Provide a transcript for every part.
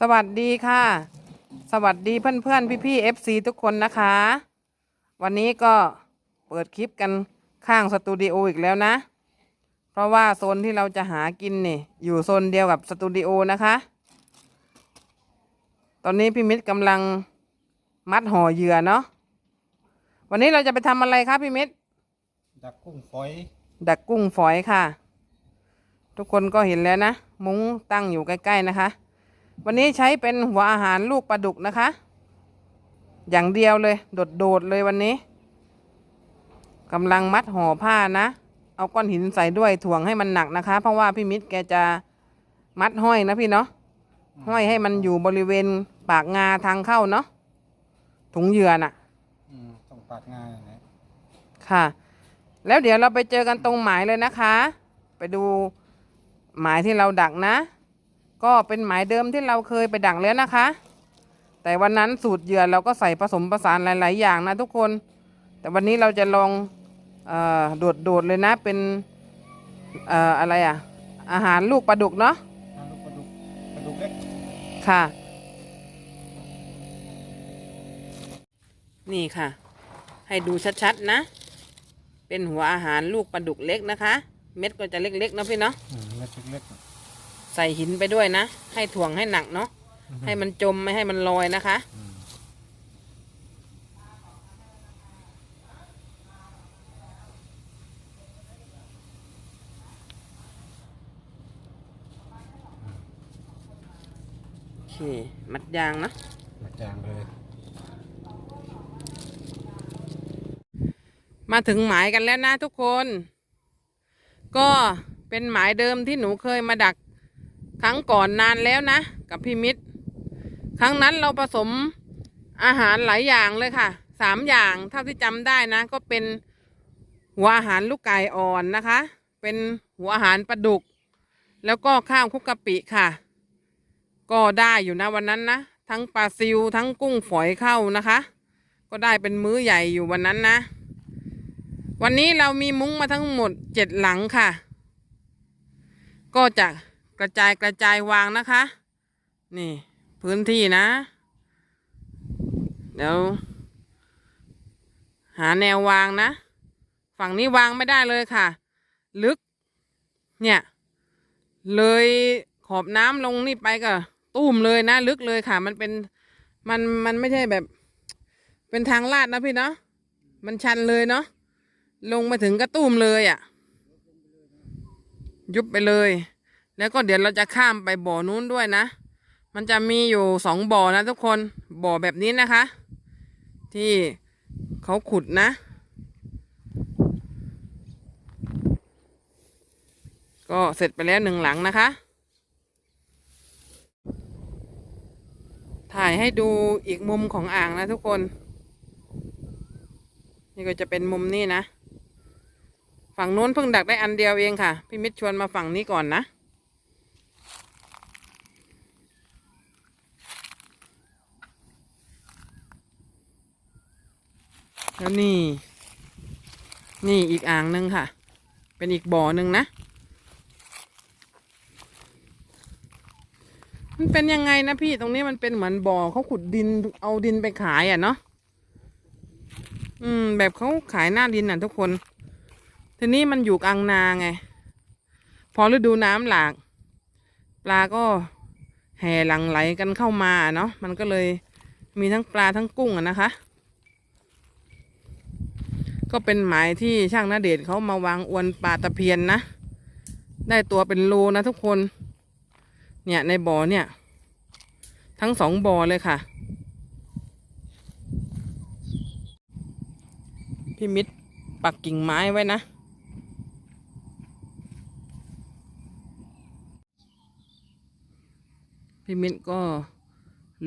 สวัสดีค่ะ สวัสดีเพื่อนเพื่อนพี่พี่เอฟซีทุกคนนะคะ วันนี้ก็เปิดคลิปกันข้างสตูดิโออีกแล้วนะ เพราะว่าโซนที่เราจะหากินนี่ อยู่โซนเดียวกับสตูดิโอนะคะ ตอนนี้พี่มิตรกำลังมัดห่อเหยื่อเนาะวันนี้เราจะไปทำอะไรครับพี่มิตรดักกุ้งฝอย ดักกุ้งฝอยค่ะ ทุกคนก็เห็นแล้วนะ มุ้งตั้งอยู่ใกล้ ๆ นะคะ วันนี้ใช้เป็นหัวอาหารลูกปลาดุกนะคะ อย่างเดียวเลย โดดๆเลยวันนี้กำลังมัดห่อผ้านะ เอาก้อนหินใส่ด้วยถ่วงให้มันหนักนะคะ เพราะว่าพี่มิตรแกจะมัดห้อยนะพี่เนาะห้อยให้มันอยู่บริเวณปากงาทางเข้าเนาะถุงเหยื่อน่ะอืมต้องปาดงานนะค่ะ แล้วเดี๋ยวเราไปเจอกันตรงหมายเลยนะคะ ไปดูหมายที่เราดักนะ ก็เป็นหมายเดิมที่เราเคยไปดักแล้วนะคะ แต่วันนั้นสูตรเหยื่อเราก็ใส่ผสมผสานหลาย ๆ อย่างนะทุกคน แต่วันนี้เราจะลองเอโดดๆเลยนะเป็นออะไรอะอาหารลูกปลาดุกเนาะทางลูกปลาดุกปลาดุกเล็กค่ะ นี่ค่ะ ให้ดูชัด ๆ นะ เป็นหัวอาหารลูกปลาดุกเล็กนะคะ เม็ดก็จะเล็ก ๆ นะพี่เนาะเม็ดเล็ก ใส่หินไปด้วยนะ ให้ถ่วงให้หนักเนาะให้มันจมไม่ให้มันลอยนะคะๆอืมโอเค มัดยางนะมาจางเลยมาถึงหมายกันแล้วนะทุกคน ก็เป็นหมายเดิมที่หนูเคยมาดัก ครั้งก่อนนานแล้วนะ กับพี่มิตร ครั้งนั้นเราผสมอาหารหลายอย่างเลยค่ะสามอย่างเท่าที่จำได้นะ ก็เป็นหัวอาหารลูกไก่อ่อนนะคะ เป็นหัวอาหารปลาดุก แล้วก็ข้าวคุกกะปิค่ะ ก็ได้อยู่นะวันนั้นนะ ทั้งปลาซิวทั้งกุ้งฝอยเข้านะคะ ก็ได้เป็นมื้อใหญ่อยู่วันนั้นนะ วันนี้เรามีมุ้งมาทั้งหมดเจ็ดหลังค่ะ ก็จะ กระจายกระจายวางนะคะ นี่ พื้นที่นะ เดี๋ยว หาแนววางนะ ฝั่งนี้วางไม่ได้เลยค่ะ ลึก เนี่ย เลยขอบน้ำลงนี่ไปก็ตุ้มเลยนะ ลึกเลยค่ะ มันเป็นมันมันไม่ใช่แบบ เป็นทางลาดนะพี่เนาะมันชันเลยเนาะลงมาถึงกระตุ้มเลยอะ่ะ ยุบไปเลย แล้วก็เดี๋ยวเราจะข้ามไปบ่อนู้นด้วยนะ มันจะมีอยู่สองบ่อนะทุกคน บ่อแบบนี้นะคะ ที่เขาขุดนะ ก็เสร็จไปแล้วหนึ่งหลังนะคะ ถ่ายให้ดูอีกมุมของอ่างนะทุกคน นี่ก็จะเป็นมุมนี้นะ ฝั่งนู้นเพิ่งดักได้อันเดียวเองค่ะ พี่มิตรชวนมาฝั่งนี้ก่อนนะ แล้วนี่ นี่อีกอ่างหนึ่งค่ะ เป็นอีกบ่อหนึ่งนะ มันเป็นยังไงนะพี่ตรงนี้มันเป็นเหมือนบ่อเขาขุดดินเอาดินไปขายอะเนาะอืม แบบเขาขายหน้าดินอะทุกคน ทีนี้มันอยู่กลางนาไง พอฤดูน้ำหลาก ปลาก็แห่หลังไหลกันเข้ามาเนาะมันก็เลยมีทั้งปลาทั้งกุ้งอะนะคะ ก็เป็นหมายที่ช่างนาเดชเขามาวางอวนปลาตะเพียนนะ ได้ตัวเป็นโลนะทุกคน เนี่ยในบ่อเนี่ย ทั้งสองบ่อเลยค่ะ พี่มิตรปักกิ่งไม้ไว้นะพี่มิตรก็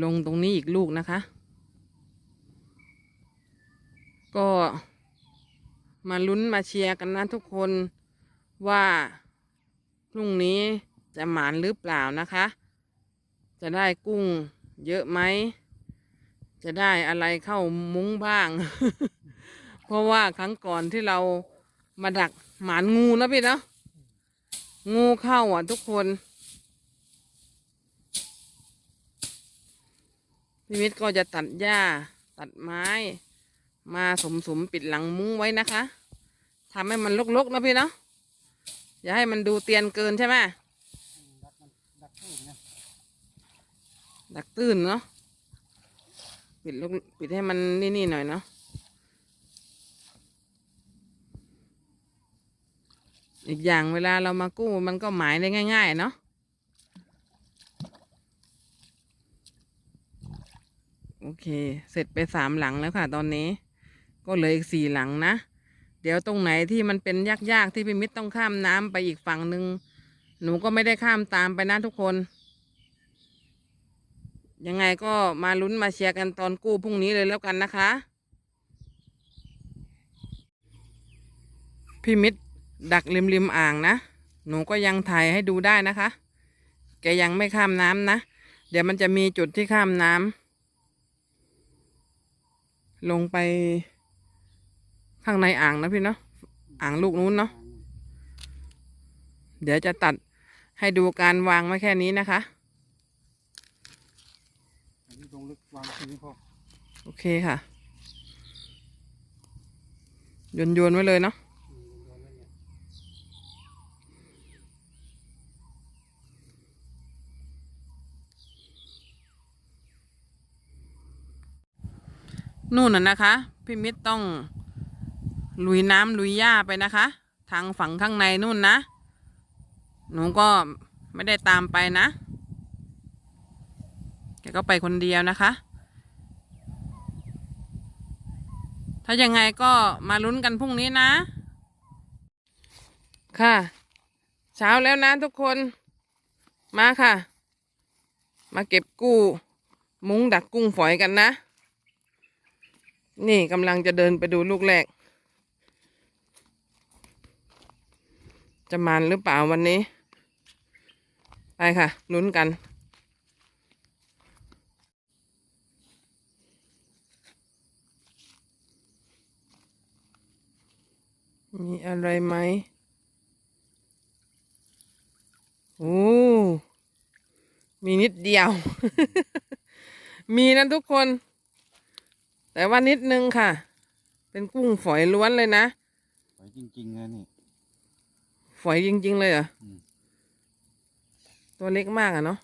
ลงตรงนี้อีกลูกนะคะ ก็ มาลุ้นมาเชียร์กันนะทุกคนว่าพรุ่งนี้จะหมานหรือเปล่านะคะ จะได้กุ้งเยอะไหม จะได้อะไรเข้ามุ้งบ้าง เพราะว่าครั้งก่อนที่เรามาดักหมานงูนะพี่เนาะงูเข้าอะทุกคนพี่มิตรก็จะตัดหญ้าตัดไม้ มาสมสมปิดหลังมุ้งไว้นะคะทำให้มันลกๆนะพี่เนาะอย่าให้มันดูเตียนเกินใช่ไหมดักตู้เนี่ยดักตื้นเนาะปิดลกปิดให้มันนี่ๆหน่อยเนาะอีกอย่างเวลาเรามากู้มันก็หมายได้ง่าย ๆ เนาะโอเค เสร็จไปสามหลังแล้วค่ะตอนนี้ ก็เหลืออีกสี่หลังนะ เดี๋ยวตรงไหนที่มันเป็นยากๆที่พี่มิตรต้องข้ามน้ำไปอีกฝั่งหนึ่งหนูก็ไม่ได้ข้ามตามไปนะทุกคน ยังไงก็มาลุ้นมาเชียร์กันตอนกู้พรุ่งนี้เลยแล้วกันนะคะ พี่มิตรดักริมริมอ่างนะ หนูก็ยังถ่ายให้ดูได้นะคะ แกยังไม่ข้ามน้ำนะ เดี๋ยวมันจะมีจุดที่ข้ามน้ำลงไป ข้างในอ่างนะพี่เนาะอ่างลูกนู้นเนาะเดี๋ยวจะตัดให้ดูการวางไว้แค่นี้นะคะอันนี้ลงลึกวางที่นี่พอโอเคค่ะโยนโยนๆไว้เลยเนาะอืมโยนไว้เนี่ยนู่นน่ะนะคะ พี่มิตรต้อง ลุยน้ำลุยหญ้าไปนะคะ ทางฝั่งข้างในนู่นนะ หนูก็ไม่ได้ตามไปนะแกก็ไปคนเดียวนะคะ ถ้ายังไงก็มาลุ้นกันพรุ่งนี้นะ ค่ะ เช้าแล้วนะทุกคนมาค่ะ มาเก็บกู้ มุ้งดักกุ้งฝอยกันนะ นี่กำลังจะเดินไปดูลูกแรก จะมันหรือเปล่าวันนี้ ไปค่ะลุ้นกันมีอะไรไหมโอ้มีนิดเดียว มีนะทุกคน แต่ว่านิดนึงค่ะ เป็นกุ้งฝอยล้วนเลยนะไว้จริงๆนะนี่ ฝอยจริง ๆ เลยเหรออืมตัวเล็กมากอะเนาะ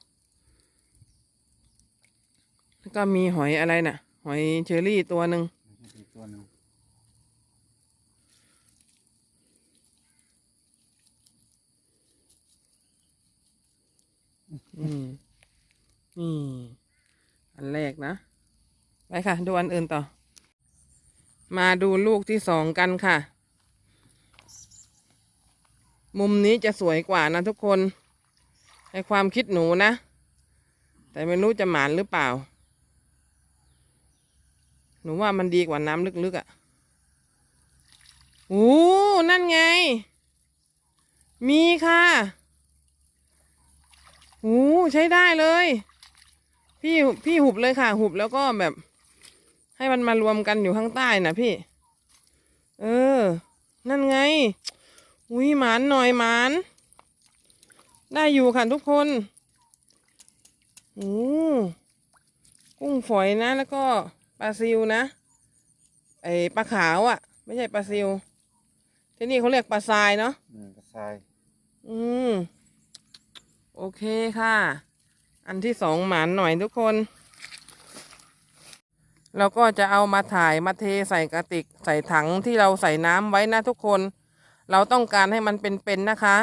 แล้วก็มีหอยอะไรน่ะ หอยเชอรี่ตัวหนึ่งไม่ใช่อีกตัวหนึงอืมนี่อันแรกนะ ไปค่ะ ดูอันอื่นต่อ มาดูลูกที่สองกันค่ะ มุมนี้จะสวยกว่านะทุกคนในความคิดหนูนะ แต่ไม่รู้จะหมานหรือเปล่า หนูว่ามันดีกว่าน้ำลึกๆอะ่ะโอ้นั่นไง มีค่ะโอ้ใช้ได้เลย พี่พี่หุบเลยค่ะ หุบแล้วก็แบบ ให้มันมารวมกันอยู่ข้างใต้นะพี่ เออ นั่นไง อุ้ยหมานหน่อยหมาน ได้อยู่ค่ะทุกคนโอ้กุ้งฝอยนะ แล้วก็ปลาซิวนะไอปลาขาวอะ่ะ ไม่ใช่ปลาซิว ที่นี่เขาเรียกปลาทรายเนาะอืมกระชาย อืม โอเคค่ะ อันที่สองหมานหน่อยทุกคน เราก็จะเอามาถ่ายมาเทใส่กระติกใส่ถังที่เราใส่น้ำไว้นะทุกคน เราต้องการให้มันเป็นๆนะคะ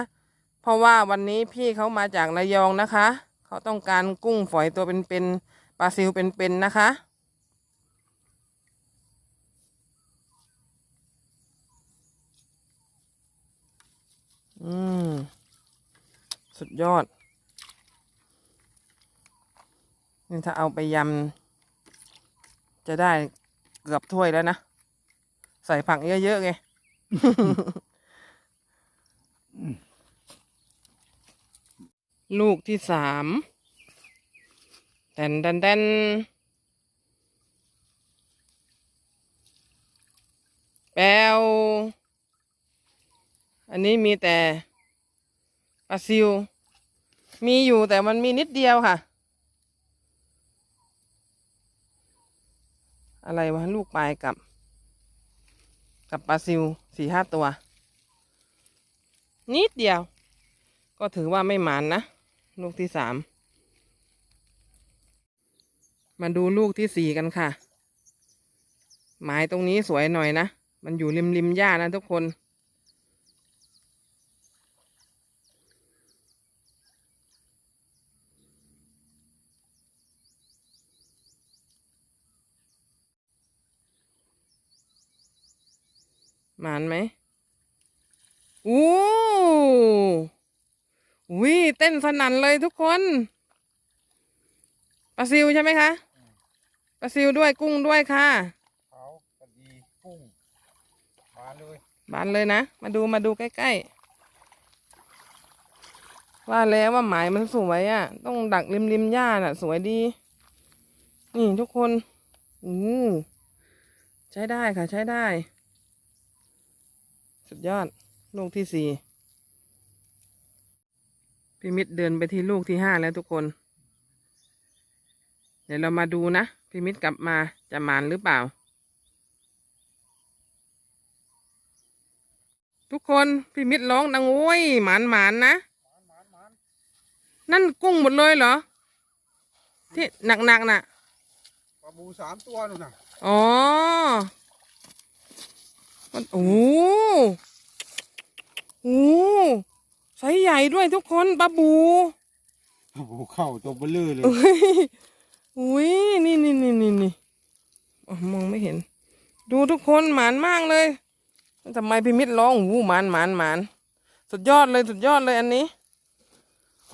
เพราะว่าวันนี้พี่เขามาจากระยองนะคะ เขาต้องการกุ้งฝอยตัวเป็นๆปลาซิวเป็นๆนะคะ อืม สุดยอด นี่ถ้าเอาไปยำ จะได้เกือบถ้วยแล้วนะ ใส่ผักเยอะๆไง ลูกที่สามแตนแตนแตนแปวอันนี้มีแต่ปลาซิว มีอยู่แต่มันมีนิดเดียวค่ะ อะไรวะ ลูกปลายกับ กับปลาซิวสี่ห้าตัว นิดเดียว ก็ถือว่าไม่หมานนะ ลูกที่สาม มาดูลูกที่สี่กันค่ะ หมายตรงนี้สวยหน่อยนะ มันอยู่ริมริมหญ้านะทุกคน หมานไหมอู้ วิเต้นสนั่นเลยทุกคนปลาซิวใช่ไหมคะปลาซิวด้วยกุ้งด้วยค่ะเขากระดีกุ้งมาเลยบานเลยนะ มาดูมาดูใกล้ๆ ว่าแล้วว่าหมายมันสวยอะ่ะ ต้องดักริมริมหญ้าน่ะ สวยดี นี่ทุกคนอือใช้ได้ค่ะ ใช้ได้ สุดยอด ลูกที่สี่ พี่มิตรเดินไปที่ลูกที่ห้าแล้วทุกคน เดี๋ยวเรามาดูนะพี่มิตรกลับมาจะหมานหรือเปล่า ทุกคนพี่มิตรร้องดังโอ้ยหมานหมานนะหมานหมานนั่นกุ้งหมดเลยเหรอ ที่หนักๆน่ะปลาบูสามตัวนู่นน่ะอ๋อมันโอ้โหโอ้โห ไซส์ใหญ่ด้วยทุกคนปลาบูปลาบูเข้าตัวเบลเลอเลยอุ้ยอุ้ยนี่นี่นี่นี่นี่อ๋อมองไม่เห็น ดูทุกคนหมานมากเลยทำไมพี่มิตรร้องอู้หมานหมานหมานสุดยอดเลยสุดยอดเลยอันนี้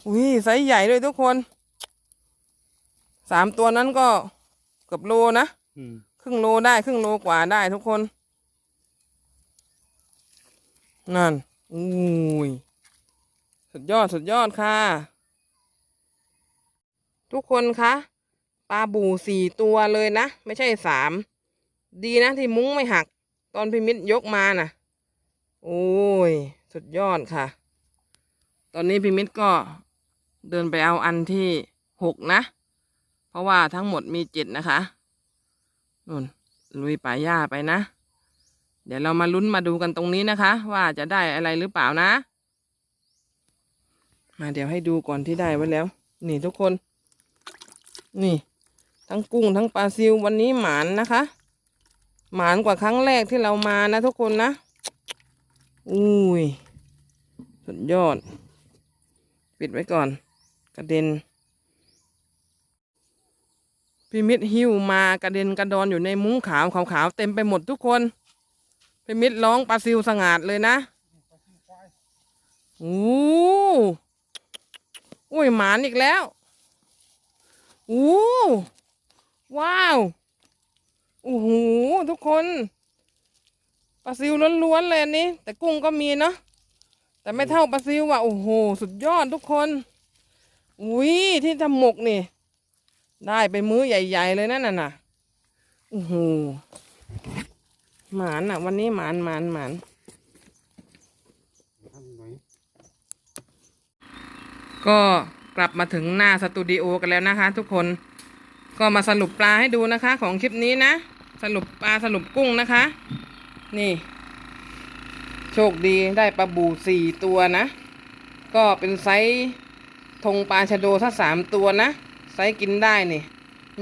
อุ้ยไซส์ใหญ่ด้วยทุกคนสามตัวนั้นก็เกือบโลนะอืมครึ่งโลได้ครึ่งโลกว่าได้ทุกคน นั่นอุ้ย สุดยอดสุดยอดค่ะ ทุกคนคะปลาบู่สี่ตัวเลยนะ ไม่ใช่สามดีนะที่มุ้งไม่หัก ตอนพิมิตยกมาน่ะ โอ้ย สุดยอดค่ะ ตอนนี้พิมิตก็เดินไปเอาอันที่หกนะ เพราะว่าทั้งหมดมีเจ็ดนะคะนู่นลุยป่าหญ้าไปนะ เดี๋ยวเรามาลุ้นมาดูกันตรงนี้นะคะ ว่าจะได้อะไรหรือเปล่านะ มาเดี๋ยวให้ดูก่อนที่ได้ไว้แล้ว นี่ทุกคน นี่ ทั้งกุ้งทั้งปลาซิววันนี้หมานนะคะ หมานกว่าครั้งแรกที่เรามานะทุกคนนะ อุ้ย สุดยอด ปิดไว้ก่อน กระเด็นพี่มิตหิวมากระเด็นกระดอนอยู่ในมุ้งขาวขาวๆเต็มไปหมดทุกคนพี่มิตรร้องปลาซิวสงัดเลยนะ โอ้ อุ้ยหมานอีกแล้วโอ้ว้าวโอ้โหทุกคนปลาซิวล้วนๆเลยอันนี้ แต่กุ้งก็มีเนาะแต่ไม่เท่าปลาซิวอะโอ้โหสุดยอดทุกคนอุ้ยที่ทำหมกนี่ ได้ไปมื้อใหญ่ๆเลยนั่นน่ะน่ะโอ้โหหมานอะ วันนี้หมานหมานหมาน ทำไหน ก็กลับมาถึงหน้าสตูดิโอกันแล้วนะคะ ทุกคนก็มาสรุปปลาให้ดูนะคะ ของคลิปนี้นะ สรุปปลาสรุปกุ้งนะคะ นี่ โชคดีได้ปลาบูสี่ตัวนะ ก็เป็นไซส์ธงปลาชะโดถ้าสามตัวนะ ไซส์กินได้นี่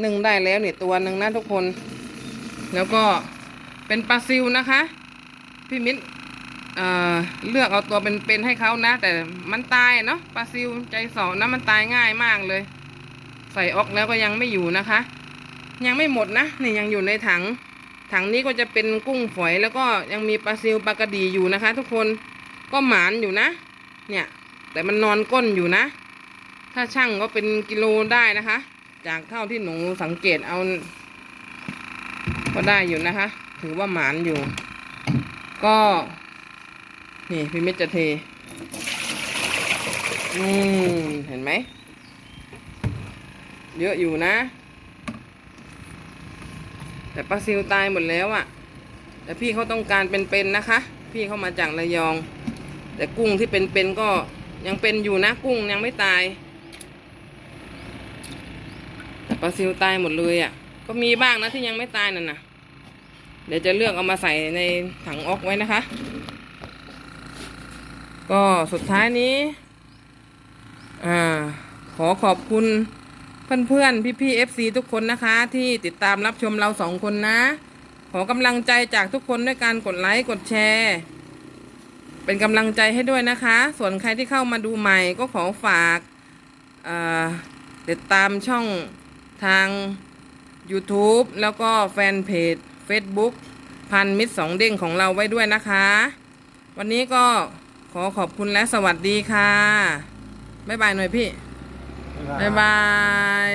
หนึ่งได้แล้วนี่ตัวหนึ่งนะทุกคน แล้วก็เป็นปลาซิวนะคะ พี่มิ้น เอ่อเลือกเอาตัวเป็นๆให้เขานะ แต่มันตายเนาะปลาซิวใจสองนะมันตายง่ายมากเลย ใส่ออกแล้วก็ยังไม่อยู่นะคะ ยังไม่หมดนะนี่ยังอยู่ในถัง ถังนี้ก็จะเป็นกุ้งฝอยแล้วก็ยังมีปลาซิวปลากระดีอยู่นะคะ ทุกคนก็หมานอยู่นะ เนี่ย แต่มันนอนก้นอยู่นะ ถ้าช่างก็เป็นกิโลได้นะคะ จากเท่าที่หนูสังเกตเอา ก็ได้อยู่นะคะ ถือว่าหมานอยู่ ก็ นี่พี่มิตรจะเท อืม เห็นไหม เยอะอยู่นะ แต่ปลาซิวตายหมดแล้วอะ่ะ แต่พี่เขาต้องการเป็นๆนะคะ พี่เขามาจากระยอง แต่กุ้งที่เป็นๆก็ยังเป็นอยู่นะ กุ้งยังไม่ตาย แต่ปลาซิวตายหมดเลยอะ่ะ ก็มีบ้างนะที่ยังไม่ตายนั่นนะเดี๋ยวจะเลือกเอามาใส่ในถังออกไว้นะคะ ก็สุดท้ายนี้อขอขอบคุณเพื่อนๆ พี่ๆ FC ทุกคนนะคะ ที่ติดตามรับชมเราสองคนนะ ขอกำลังใจจากทุกคนด้วยการกดไลค์กดแชร์ เป็นกำลังใจให้ด้วยนะคะ ส่วนใครที่เข้ามาดูใหม่ก็ขอฝากาติดตามช่องทาง YouTube แล้วก็แฟนเพจ Facebook พันมิตรสองเด้งของเราไว้ด้วยนะคะ วันนี้ก็ ขอขอบคุณและสวัสดีค่ะ บ๊ายบายหน่อยพี่ บ๊ายบาย